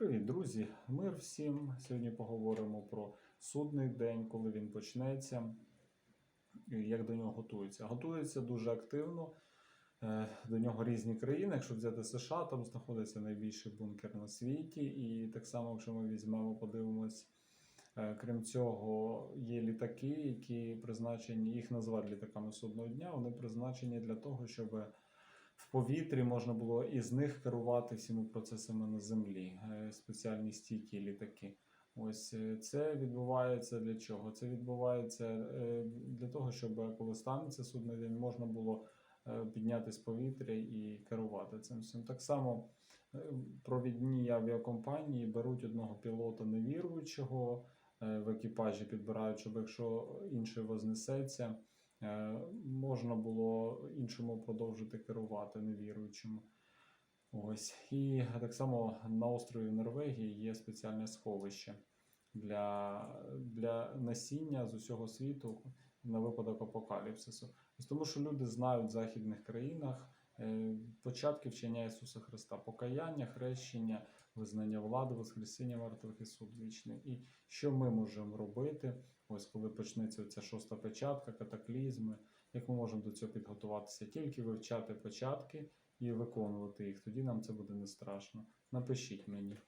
Привіт, друзі! Мир всім. Сьогодні поговоримо про судний день, коли він почнеться, як до нього готуються. Готуються дуже активно. Е, До нього різні країни. Якщо взяти США, там знаходиться найбільший бункер на світі. І так само, якщо ми візьмемо, подивимось. е, Крім цього, є літаки, які призначені, їх називають літаками судного дня. Вони призначені для того, щоб в повітрі можна було із них керувати всіма процесами на землі, е, спеціальні стійкі літаки. Ось е, це відбувається для чого? Це відбувається е, для того, щоб коли станеться судний день, можна було підняти з повітря і керувати цим всім. Так само провідні авіакомпанії беруть одного пілота невіруючого в екіпажі, підбирають, щоб якщо інший вознесеться, можна було іншому продовжити керувати невіруючому. Ось. І так само на острові Норвегії є спеціальне сховище для, для насіння з усього світу на випадок апокаліпсису. Ось тому що люди знають в західних країнах е, початки вчення Ісуса Христа, покаяння, хрещення, визнання влади, воскресіння мертвих і суд вічний. І що ми можемо робити, ось коли почнеться ця шоста печатка, катаклізми, як ми можемо до цього підготуватися? Тільки вивчати початки і виконувати їх. Тоді нам це буде не страшно. Напишіть мені.